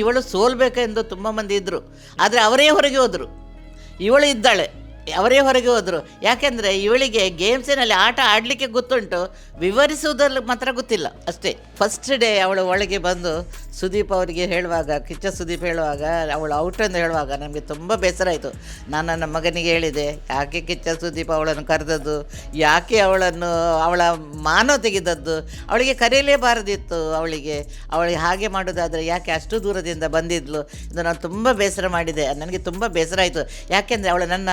ಇವಳು ಸೋಲ್ಬೇಕೆಂದು ತುಂಬ ಮಂದಿ ಇದ್ದರು ಆದರೆ ಅವರೇ ಹೊರಗೆ ಹೋದರು. ಇವಳು ಇದ್ದಾಳೆ, ಅವರೇ ಹೊರಗೆ ಹೋದರು. ಯಾಕೆಂದರೆ ಇವಳಿಗೆ ಗೇಮ್ಸಿನಲ್ಲಿ ಆಟ ಆಡಲಿಕ್ಕೆ ಗೊತ್ತುಂಟು, ವಿವರಿಸುವುದರಲ್ಲಿ ಮಾತ್ರ ಗೊತ್ತಿಲ್ಲ. ಅಷ್ಟೇ ಫಸ್ಟ್ ಡೇ ಅವಳು ಒಳಗೆ ಬಂದು ಸುದೀಪ್ ಅವರಿಗೆ ಹೇಳುವಾಗ, ಕಿಚ್ಚ ಸುದೀಪ್ ಹೇಳುವಾಗ, ಅವಳು ಔಟ್ ಅಂತ ಹೇಳುವಾಗ ನಮಗೆ ತುಂಬ ಬೇಸರ ಆಯಿತು. ನಾನು ನನ್ನ ಮಗನಿಗೆ ಹೇಳಿದೆ, ಯಾಕೆ ಕಿಚ್ಚ ಸುದೀಪ್ ಅವಳನ್ನು ಕರೆದದ್ದು? ಯಾಕೆ ಅವಳನ್ನು, ಅವಳ ಮಾನವ ತೆಗೆದದ್ದು? ಅವಳಿಗೆ ಕರೆಯಲೇಬಾರದಿತ್ತು ಅವಳಿಗೆ. ಅವಳಿಗೆ ಹಾಗೆ ಮಾಡೋದಾದರೆ ಯಾಕೆ ಅಷ್ಟು ದೂರದಿಂದ ಬಂದಿದ್ಲು? ಇದು ನಾನು ತುಂಬ ಬೇಸರ ಮಾಡಿದೆ. ನನಗೆ ತುಂಬ ಬೇಸರ ಆಯಿತು. ಯಾಕೆಂದರೆ ಅವಳು ನನ್ನ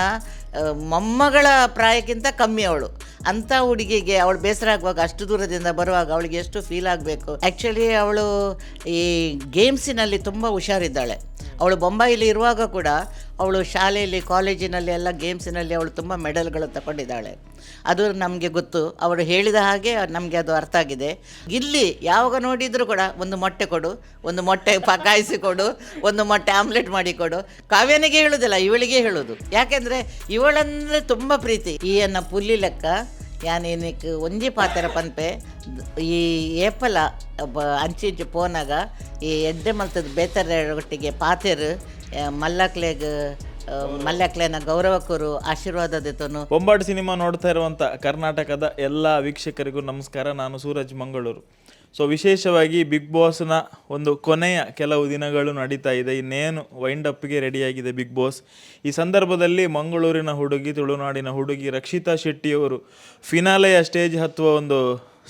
ಮೊಮ್ಮಗಳ ಪ್ರಾಯಕ್ಕಿಂತ ಕಮ್ಮಿ ಅವಳು. ಅಂಥ ಹುಡುಗಿಗೆ ಅವಳು ಬೇಸರ ಆಗುವಾಗ, ಅಷ್ಟು ದೂರದಿಂದ ಬರುವಾಗ ಅವಳಿಗೆ ಎಷ್ಟು ಫೀಲ್ ಆಗಬೇಕು. ಆ್ಯಕ್ಚುಲಿ ಅವಳು ಈ ಗೇಮ್ಸಿನಲ್ಲಿ ತುಂಬ ಹುಷಾರಿದ್ದಾಳೆ. ಅವಳು ಬೊಂಬಾಯಿಲಿ ಇರುವಾಗ ಕೂಡ ಅವಳು ಶಾಲೆಯಲ್ಲಿ ಕಾಲೇಜಿನಲ್ಲಿ ಎಲ್ಲ ಗೇಮ್ಸಿನಲ್ಲಿ ಅವಳು ತುಂಬ ಮೆಡಲ್ಗಳು ತಗೊಂಡಿದ್ದಾಳೆ. ಅದು ನಮಗೆ ಗೊತ್ತು. ಅವರು ಹೇಳಿದ ಹಾಗೆ ನಮಗೆ ಅದು ಅರ್ಥ ಆಗಿದೆ. ಇಲ್ಲಿ ಯಾವಾಗ ನೋಡಿದರೂ ಕೂಡ ಒಂದು ಮೊಟ್ಟೆ ಕೊಡು, ಒಂದು ಮೊಟ್ಟೆ ಪಕಾಯಿಸಿ ಕೊಡು, ಒಂದು ಮೊಟ್ಟೆ ಆಮ್ಲೆಟ್ ಮಾಡಿ ಕೊಡು. ಕಾವ್ಯನಿಗೆ ಹೇಳುವುದಿಲ್ಲ ಇವಳಿಗೆ ಹೇಳೋದು. ಯಾಕೆಂದರೆ ಇವಳಂದರೆ ತುಂಬ ಪ್ರೀತಿ. ಈ ಅನ್ನ ಪುಲ್ಲಿ ಲೆಕ್ಕ ಯಾನೇನಿಕ್ ಒಂಜಿ ಪಾತೆರ ಪನ್ಪೆ ಈ ಏಪಲ ಬ- ಅಂಚಿಂಚು ಪೋನಾಗ, ಈ ಎಡ್ಡೆ ಮಲ್ತದ ಬೇತರ ಒಟ್ಟಿಗೆ ಪಾತೆರು ಮಲ್ಲಕ್ಲೆಗ್ ಮಲ್ಲಕ್ಲೆನ ಗೌರವಕರು ಆಶೀರ್ವಾದ ದಿತನು ಬೊಂಬಾಟ್ ಸಿನಿಮಾ ನೋಡ್ತಾ ಇರುವಂತ ಕರ್ನಾಟಕದ ಎಲ್ಲ ವೀಕ್ಷಕರಿಗೂ ನಮಸ್ಕಾರ. ನಾನು ಸೂರಜ್ ಮಂಗಳೂರು. ಸೊ ವಿಶೇಷವಾಗಿ ಬಿಗ್ ಬಾಸ್ನ ಒಂದು ಕೊನೆಯ ಕೆಲವು ದಿನಗಳು ನಡೀತಾ ಇದೆ. ಇನ್ನೇನು ವೈಂಡ್ ಅಪ್ಗೆ ರೆಡಿಯಾಗಿದೆ ಬಿಗ್ ಬಾಸ್ ಈ ಸಂದರ್ಭದಲ್ಲಿ ಮಂಗಳೂರಿನ ಹುಡುಗಿ, ತುಳುನಾಡಿನ ಹುಡುಗಿ ರಕ್ಷಿತಾ ಶೆಟ್ಟಿಯವರು ಫಿನಾಲೆಯ ಸ್ಟೇಜ್ ಹತ್ತುವ ಒಂದು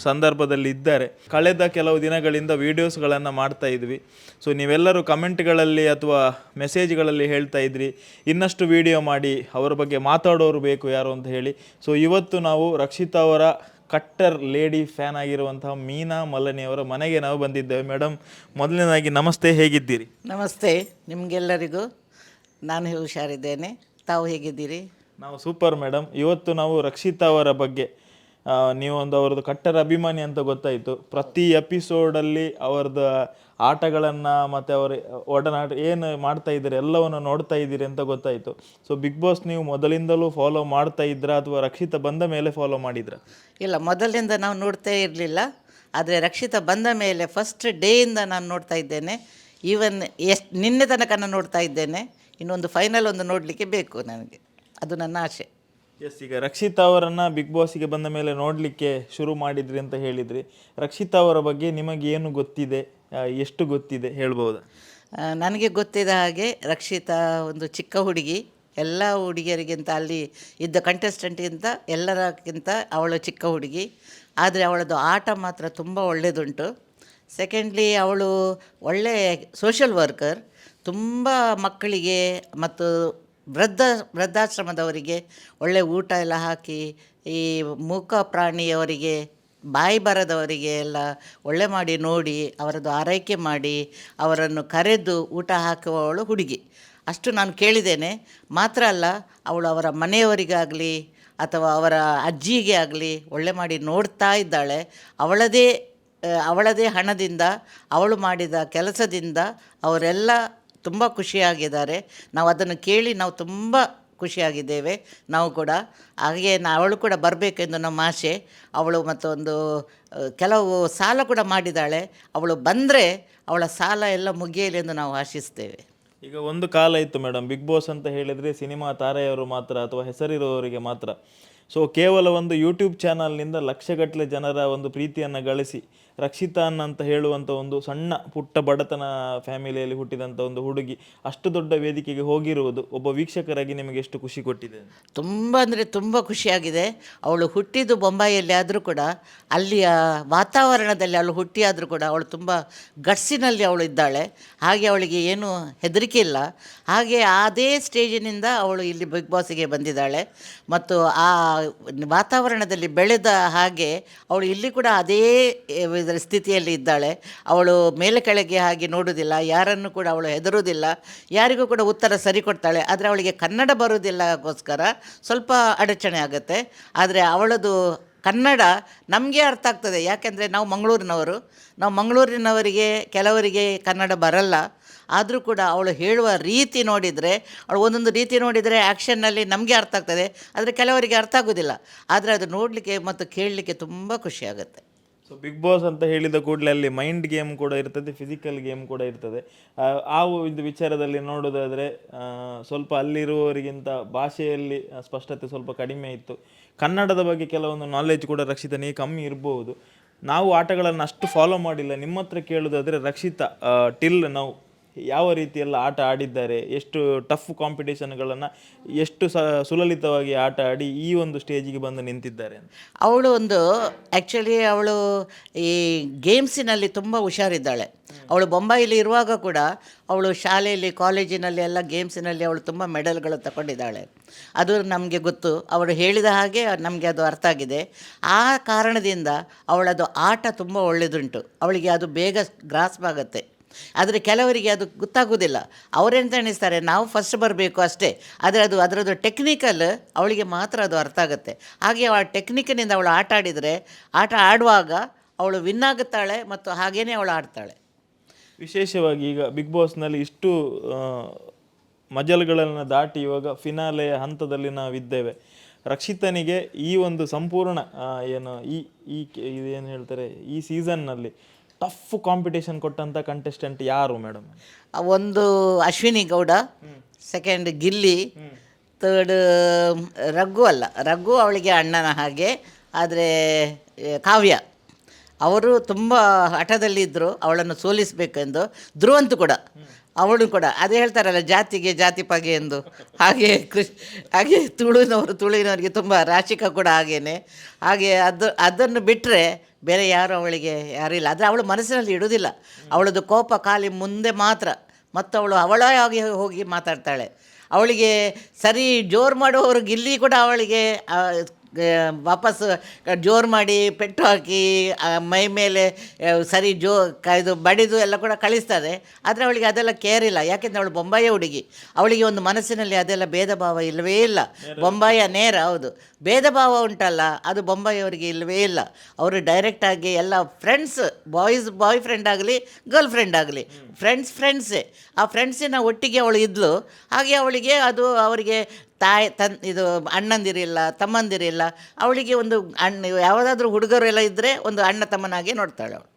ಸಂದರ್ಭದಲ್ಲಿ ಇದ್ದಾರೆ. ಕಳೆದ ಕೆಲವು ದಿನಗಳಿಂದ ವೀಡಿಯೋಸ್ಗಳನ್ನು ಮಾಡ್ತಾ ಇದ್ವಿ. ಸೊ ನೀವೆಲ್ಲರೂ ಕಮೆಂಟ್ಗಳಲ್ಲಿ ಅಥವಾ ಮೆಸೇಜ್ಗಳಲ್ಲಿ ಹೇಳ್ತಾ ಇದ್ರಿ. ಇನ್ನಷ್ಟು ವಿಡಿಯೋ ಮಾಡಿ, ಅವರ ಬಗ್ಗೆ ಮಾತಾಡೋರು ಬೇಕು ಯಾರು ಅಂತ ಹೇಳಿ. ಸೊ ಇವತ್ತು ನಾವು ರಕ್ಷಿತಾ ಅವರ ಕಟ್ಟರ್ ಲೇಡಿ ಫ್ಯಾನ್ ಆಗಿರುವಂತಹ ಮೀನಾ ಮಲ್ಲನಿಯವರ ಮನೆಗೆ ನಾವು ಬಂದಿದ್ದೇವೆ. ಮೇಡಮ್ ಮೊದಲನೇದಾಗಿ ನಮಸ್ತೆ ಹೇಗಿದ್ದೀರಿ? ನಮಸ್ತೆ ನಿಮಗೆಲ್ಲರಿಗೂ ನಾನು ಹುಷಾರಿದ್ದೇನೆ. ತಾವು ಹೇಗಿದ್ದೀರಿ? ನಾವು ಸೂಪರ್ ಮೇಡಮ್ ಇವತ್ತು ನಾವು ರಕ್ಷಿತಾ ಅವರ ಬಗ್ಗೆ ನೀವೊಂದು ಅವ್ರದ್ದು ಕಟ್ಟರ ಅಭಿಮಾನಿ ಅಂತ ಗೊತ್ತಾಯಿತು. ಪ್ರತಿ ಎಪಿಸೋಡಲ್ಲಿ ಅವ್ರದ್ದು ಆಟಗಳನ್ನು ಮತ್ತು ಅವರ ಒಡನಾಟ ಏನು ಮಾಡ್ತಾ ಇದ್ದೀರಿ, ಎಲ್ಲವನ್ನು ನೋಡ್ತಾ ಇದ್ದೀರಿ ಅಂತ ಗೊತ್ತಾಯಿತು. ಸೊ ಬಿಗ್ ಬಾಸ್ ನೀವು ಮೊದಲಿಂದಲೂ ಫಾಲೋ ಮಾಡ್ತಾ ಇದ್ರಾ ಅಥವಾ ರಕ್ಷಿತ ಬಂದ ಮೇಲೆ ಫಾಲೋ ಮಾಡಿದ್ರಾ? ಇಲ್ಲ, ಮೊದಲಿಂದ ನಾವು ನೋಡ್ತಾ ಇರಲಿಲ್ಲ. ಆದರೆ ರಕ್ಷಿತ ಬಂದ ಮೇಲೆ ಫಸ್ಟ್ ಡೇಯಿಂದ ನಾನು ನೋಡ್ತಾ ಇದ್ದೇನೆ. ಈವನ್ ಎಷ್ಟು, ನಿನ್ನೆ ತನಕ ನೋಡ್ತಾ ಇದ್ದೇನೆ. ಇನ್ನೊಂದು ಫೈನಲ್ ಒಂದು ನೋಡಲಿಕ್ಕೆ ಬೇಕು ನನಗೆ. ಅದು ನನ್ನ ಆಸೆ. ಎಸ್ ಈಗ ರಕ್ಷಿತಾ ಅವರನ್ನು ಬಿಗ್ ಬಾಸ್ಗೆ ಬಂದ ಮೇಲೆ ನೋಡಲಿಕ್ಕೆ ಶುರು ಮಾಡಿದ್ರಿ ಅಂತ ಹೇಳಿದ್ರಿ. ರಕ್ಷಿತಾ ಅವರ ಬಗ್ಗೆ ನಿಮಗೆ ಏನು ಗೊತ್ತಿದೆ? ಎಷ್ಟು ಗೊತ್ತಿದೆ ಹೇಳ್ಬೋದಾ? ನನಗೆ ಗೊತ್ತಿದ್ದ ಹಾಗೆ ರಕ್ಷಿತಾ ಒಂದು ಚಿಕ್ಕ ಹುಡುಗಿ, ಎಲ್ಲ ಹುಡುಗಿಯರಿಗಿಂತ ಅಲ್ಲಿ ಇದ್ದ ಕಂಟೆಸ್ಟೆಂಟ್ಗಿಂತ ಎಲ್ಲರಕ್ಕಿಂತ ಅವಳು ಚಿಕ್ಕ ಹುಡುಗಿ. ಆದರೆ ಅವಳದು ಆಟ ಮಾತ್ರ ತುಂಬ ಒಳ್ಳೆಯದುಂಟು ಸೆಕೆಂಡ್ಲಿ ಅವಳು ಒಳ್ಳೆ ಸೋಷಲ್ ವರ್ಕರ್ ತುಂಬ ಮಕ್ಕಳಿಗೆ ಮತ್ತು ವೃದ್ಧ, ವೃದ್ಧಾಶ್ರಮದವರಿಗೆ ಒಳ್ಳೆ ಊಟ ಎಲ್ಲ ಹಾಕಿ, ಈ ಮೂಕ ಪ್ರಾಣಿಯವರಿಗೆ, ಬಾಯಿ ಬರದವರಿಗೆ ಎಲ್ಲ ಒಳ್ಳೆ ಮಾಡಿ ನೋಡಿ, ಅವರದ್ದು ಆರೈಕೆ ಮಾಡಿ, ಅವರನ್ನು ಕರೆದು ಊಟ ಹಾಕುವವಳು ಹುಡುಗಿ. ಅಷ್ಟು ನಾನು ಕೇಳಿದ್ದೇನೆ. ಮಾತ್ರ ಅಲ್ಲ, ಅವಳು ಅವರ ಮನೆಯವರಿಗಾಗಲಿ ಅಥವಾ ಅವರ ಅಜ್ಜಿಗೆ ಆಗಲಿ ಒಳ್ಳೆ ಮಾಡಿ ನೋಡ್ತಾ ಇದ್ದಾಳೆ. ಅವಳದೇ ಅವಳದೇ ಹಣದಿಂದ, ಅವಳು ಮಾಡಿದ ಕೆಲಸದಿಂದ ಅವರೆಲ್ಲ ತುಂಬ ಖುಷಿಯಾಗಿದ್ದಾರೆ. ನಾವು ಅದನ್ನು ಕೇಳಿ ನಾವು ತುಂಬ ಖುಷಿಯಾಗಿದ್ದೇವೆ. ನಾವು ಕೂಡ ಹಾಗೆ ನಾ ಅವಳು ಕೂಡ ಬರಬೇಕೆಂದು ನಮ್ಮ ಆಸೆ. ಅವಳು ಮತ್ತೊಂದು ಕೆಲವು ಸಾಲ ಕೂಡ ಮಾಡಿದ್ದಾಳೆ. ಅವಳು ಬಂದರೆ ಅವಳ ಸಾಲ ಎಲ್ಲ ಮುಗಿಯಲಿ ಎಂದು ನಾವು ಆಶಿಸ್ತೇವೆ. ಈಗ ಒಂದು ಕಾಲ ಇತ್ತು ಮೇಡಮ್. ಬಿಗ್ ಬಾಸ್ ಅಂತ ಹೇಳಿದರೆ ಸಿನಿಮಾ ತಾರೆಯವರು ಮಾತ್ರ ಅಥವಾ ಹೆಸರಿರುವವರಿಗೆ ಮಾತ್ರ. ಸೊ, ಕೇವಲ ಒಂದು ಯೂಟ್ಯೂಬ್ ಚಾನಲ್ನಿಂದ ಲಕ್ಷಗಟ್ಟಲೆ ಜನರ ಒಂದು ಪ್ರೀತಿಯನ್ನು ಗಳಿಸಿ ರಕ್ಷಿತಾನ್ ಅಂತ ಹೇಳುವಂಥ ಒಂದು ಸಣ್ಣ ಪುಟ್ಟ ಬಡತನ ಫ್ಯಾಮಿಲಿಯಲ್ಲಿ ಹುಟ್ಟಿದಂಥ ಒಂದು ಹುಡುಗಿ ಅಷ್ಟು ದೊಡ್ಡ ವೇದಿಕೆಗೆ ಹೋಗಿರುವುದು ಒಬ್ಬ ವೀಕ್ಷಕರಾಗಿ ನಿಮಗೆ ಎಷ್ಟು ಖುಷಿ ಕೊಟ್ಟಿದೆ? ತುಂಬ ಅಂದರೆ ತುಂಬ ಖುಷಿಯಾಗಿದೆ. ಅವಳು ಹುಟ್ಟಿದ್ದು ಬೊಂಬಾಯಿಯಲ್ಲಿ ಆದರೂ ಕೂಡ, ಅಲ್ಲಿಯ ವಾತಾವರಣದಲ್ಲಿ ಅವಳು ಹುಟ್ಟಿಯಾದರೂ ಕೂಡ ಅವಳು ತುಂಬ ಗಟ್ಸಿನಲ್ಲಿ ಅವಳು ಇದ್ದಾಳೆ. ಹಾಗೆ ಅವಳಿಗೆ ಏನು ಹೆದರಿಕೆ ಇಲ್ಲ. ಹಾಗೆ ಅದೇ ಸ್ಟೇಜಿನಿಂದ ಅವಳು ಇಲ್ಲಿ ಬಿಗ್ ಬಾಸಿಗೆ ಬಂದಿದ್ದಾಳೆ. ಮತ್ತು ಆ ವಾತಾವರಣದಲ್ಲಿ ಬೆಳೆದ ಹಾಗೆ ಅವಳು ಇಲ್ಲಿ ಕೂಡ ಅದೇ ಇದರ ಸ್ಥಿತಿಯಲ್ಲಿ ಇದ್ದಾಳೆ. ಅವಳು ಮೇಲೆ ಕೆಳಗೆ ಹಾಗೆ ನೋಡುವುದಿಲ್ಲ, ಯಾರನ್ನು ಕೂಡ ಅವಳು ಹೆದರುವುದಿಲ್ಲ, ಯಾರಿಗೂ ಕೂಡ ಉತ್ತರ ಸರಿ ಕೊಡ್ತಾಳೆ. ಆದರೆ ಅವಳಿಗೆ ಕನ್ನಡ ಬರುವುದಿಲ್ಲಗೋಸ್ಕರ ಸ್ವಲ್ಪ ಅಡಚಣೆ ಆಗುತ್ತೆ. ಆದರೆ ಅವಳದು ಕನ್ನಡ ನಮಗೆ ಅರ್ಥ ಆಗ್ತದೆ. ಯಾಕೆಂದರೆ ನಾವು ಮಂಗಳೂರಿನವರು. ನಾವು ಮಂಗಳೂರಿನವರಿಗೆ, ಕೆಲವರಿಗೆ ಕನ್ನಡ ಬರಲ್ಲ. ಆದರೂ ಕೂಡ ಅವಳು ಹೇಳುವ ರೀತಿ ನೋಡಿದರೆ, ಅವಳು ಒಂದೊಂದು ರೀತಿ ನೋಡಿದರೆ ಆ್ಯಕ್ಷನ್ನಲ್ಲಿ ನಮಗೆ ಅರ್ಥ ಆಗ್ತದೆ. ಆದರೆ ಕೆಲವರಿಗೆ ಅರ್ಥ ಆಗೋದಿಲ್ಲ ಆದರೆ ಅದು ನೋಡಲಿಕ್ಕೆ ಮತ್ತು ಕೇಳಲಿಕ್ಕೆ ತುಂಬ ಖುಷಿಯಾಗುತ್ತೆ. ಸೊ ಬಿಗ್ ಬಾಸ್ ಅಂತ ಹೇಳಿದ ಕೂಡಲೇ ಅಲ್ಲಿ ಮೈಂಡ್ ಗೇಮ್ ಕೂಡ ಇರ್ತದೆ ಫಿಸಿಕಲ್ ಗೇಮ್ ಕೂಡ ಇರ್ತದೆ. ಆ, ಒಂದು ವಿಚಾರದಲ್ಲಿ ನೋಡೋದಾದರೆ ಸ್ವಲ್ಪ ಅಲ್ಲಿರುವವರಿಗಿಂತ ಭಾಷೆಯಲ್ಲಿ ಸ್ಪಷ್ಟತೆ ಸ್ವಲ್ಪ ಕಡಿಮೆ ಇತ್ತು. ಕನ್ನಡದ ಬಗ್ಗೆ ಕೆಲವೊಂದು ನಾಲೆಜ್ ಕೂಡ ರಕ್ಷಿತನಿಗೆ ಕಮ್ಮಿ ಇರಬಹುದು ನಾವು ಆಟಗಳನ್ನು ಅಷ್ಟು ಫಾಲೋ ಮಾಡಿಲ್ಲ. ನಿಮ್ಮ ಹತ್ರ ಕೇಳೋದಾದರೆ ರಕ್ಷಿತ ಟಿಲ್ ನಾವು ಯಾವ ರೀತಿಯೆಲ್ಲ ಆಟ ಆಡಿದ್ದಾರೆ, ಎಷ್ಟು ಟಫ್ ಕಾಂಪಿಟೇಷನ್ಗಳನ್ನು ಎಷ್ಟು ಸ, ಸುಲಲಿತವಾಗಿ ಆಟ ಆಡಿ ಈ ಒಂದು ಸ್ಟೇಜಿಗೆ ಬಂದು ನಿಂತಿದ್ದಾರೆ ಅವಳು ಒಂದು ಆ್ಯಕ್ಚುಲಿ ಅವಳು ಈ ಗೇಮ್ಸಿನಲ್ಲಿ ತುಂಬ ಹುಷಾರಿದ್ದಾಳೆ. ಅವಳು ಬೊಂಬಾಯಿಲಿ ಇರುವಾಗ ಕೂಡ ಅವಳು ಶಾಲೆಯಲ್ಲಿ ಕಾಲೇಜಿನಲ್ಲಿ ಎಲ್ಲ ಗೇಮ್ಸಿನಲ್ಲಿ ಅವಳು ತುಂಬ ಮೆಡಲ್ಗಳು ತಗೊಂಡಿದ್ದಾಳೆ. ಅದು ನಮಗೆ ಗೊತ್ತು. ಅವಳು ಹೇಳಿದ ಹಾಗೆ ನಮಗೆ ಅದು ಅರ್ಥ ಆಗಿದೆ. ಆ ಕಾರಣದಿಂದ ಅವಳದು ಆಟ ತುಂಬ ಒಳ್ಳೆಯದುಂಟು ಅವಳಿಗೆ ಅದು ಬೇಗ ಗ್ರಾಸ್ಪ್ ಆಗುತ್ತೆ. ಆದರೆ ಕೆಲವರಿಗೆ ಅದು ಗೊತ್ತಾಗೋದಿಲ್ಲ. ಅವರೆಂತ ಎಣಿಸ್ತಾರೆ, ನಾವು ಫಸ್ಟ್ ಬರಬೇಕು ಅಷ್ಟೇ. ಆದರೆ ಅದು ಅದರದ್ದು ಟೆಕ್ನಿಕಲ್ ಅವಳಿಗೆ ಮಾತ್ರ ಅದು ಅರ್ಥ ಆಗುತ್ತೆ. ಹಾಗೆ ಆ ಟೆಕ್ನಿಕ್ನಿಂದ ಅವಳು ಆಟ ಆಡಿದರೆ, ಆಟ ಆಡುವಾಗ ಅವಳು ವಿನ್ ಆಗುತ್ತಾಳೆ ಮತ್ತು ಹಾಗೇನೇ ಅವಳು ಆಡ್ತಾಳೆ. ವಿಶೇಷವಾಗಿ ಈಗ ಬಿಗ್ ಬಾಸ್ನಲ್ಲಿ ಇಷ್ಟು ಮಜಲ್ಗಳನ್ನು ದಾಟಿ ಇವಾಗ ಫಿನಾಲೆಯ ಹಂತದಲ್ಲಿ ನಾವಿದ್ದೇವೆ. ರಕ್ಷಿತನಿಗೆ ಈ ಒಂದು ಸಂಪೂರ್ಣ ಏನು ಈ ಈ ಏನು ಹೇಳ್ತಾರೆ, ಈ ಸೀಸನ್ನಲ್ಲಿ ಟಫ್ ಕಾಂಪಿಟೇಷನ್ ಕೊಟ್ಟಂಥ ಕಂಟೆಸ್ಟೆಂಟ್ ಯಾರು ಮೇಡಮ್ ಒಂದು ಅಶ್ವಿನಿ ಗೌಡ ಸೆಕೆಂಡ್ ಗಿಲ್ಲಿ ತರ್ಡ್ ರಘು ಅಲ್ಲ. ರಘು ಅವಳಿಗೆ ಅಣ್ಣನ ಹಾಗೆ, ಆದರೆ ಕಾವ್ಯ. ಅವರು ತುಂಬ ಹಠದಲ್ಲಿದ್ದರು ಅವಳನ್ನು ಸೋಲಿಸಬೇಕೆಂದು, ಧ್ರುವಂತು ಕೂಡ. ಅವಳು ಕೂಡ ಅದೇ ಹೇಳ್ತಾರಲ್ಲ, ಜಾತಿಗೆ ಜಾತಿ ಪಗೆ ಎಂದು. ಹಾಗೆ ಕೃಷ್, ಹಾಗೆ ತುಳುವಿನವರು ತುಳುವಿನವರಿಗೆ ತುಂಬ ರಾಶಿಕ ಕೂಡ ಹಾಗೇನೆ. ಹಾಗೆ ಅದು, ಅದನ್ನು ಬಿಟ್ಟರೆ ಬೇರೆ ಯಾರು ಅವಳಿಗೆ ಯಾರಿಲ್ಲ ಆದರೆ ಅವಳು ಮನಸ್ಸಿನಲ್ಲಿ ಇಡುವುದಿಲ್ಲ ಅವಳದು ಕೋಪ ಖಾಲಿ ಮುಂದೆ ಮಾತ್ರ. ಮತ್ತು ಅವಳು ಅವಳೇ ಹೋಗಿ ಮಾತಾಡ್ತಾಳೆ. ಅವಳಿಗೆ ಸರಿ ಜೋರು ಮಾಡುವವರು ಗಿಲ್ಲಿ ಕೂಡ ಅವಳಿಗೆ ಆ, ಗ- ವಾಪಸ್ ಜೋರು ಮಾಡಿ ಪೆಟ್ಟು ಹಾಕಿ ಮೈ ಮೇಲೆ ಸರಿ ಜೋ ಕ ಇದು ಬಡಿದು ಎಲ್ಲ ಕೂಡ ಕಳಿಸ್ತಾರೆ ಆದರೆ ಅವಳಿಗೆ ಅದೆಲ್ಲ ಕೇರ್ ಇಲ್ಲ. ಯಾಕೆಂದರೆ ಅವಳು ಬೊಂಬಾಯ ಹುಡುಗಿ. ಅವಳಿಗೆ ಒಂದು ಮನಸ್ಸಿನಲ್ಲಿ ಅದೆಲ್ಲ ಭೇದ ಭಾವ ಇಲ್ಲವೇ ಇಲ್ಲ. ಬೊಂಬಾಯ ನೇರ ಹೌದು. ಭೇದ ಭಾವ ಉಂಟಲ್ಲ ಅದು ಬೊಂಬಾಯಿಯವರಿಗೆ ಇಲ್ಲವೇ ಇಲ್ಲ. ಅವರು ಡೈರೆಕ್ಟಾಗಿ ಎಲ್ಲ ಫ್ರೆಂಡ್ಸ್ ಬಾಯ್ಸ್ ಬಾಯ್ ಫ್ರೆಂಡ್ ಆಗಲಿ. ಗರ್ಲ್ ಫ್ರೆಂಡ್ ಆಗಲಿ ಫ್ರೆಂಡ್ಸ್ ಫ್ರೆಂಡ್ಸೇ ಆ ಫ್ರೆಂಡ್ಸಿನ ಒಟ್ಟಿಗೆ ಅವಳು ಇದ್ಲು. ಹಾಗೆ ಅವಳಿಗೆ ಅದು ಅವರಿಗೆ ತಾಯಿ ತನ್ ಇದು ಅಣ್ಣಂದಿರಿಲ್ಲ, ತಮ್ಮಂದಿರಿಲ್ಲ, ಅವಳಿಗೆ ಒಂದು ಅಣ್ಣ, ಯಾವುದಾದ್ರೂ ಹುಡುಗರು ಎಲ್ಲ ಇದ್ದರೆ ಒಂದು ಅಣ್ಣ ತಮ್ಮನಾಗೆ ನೋಡ್ತಾಳೆ ಅವಳು.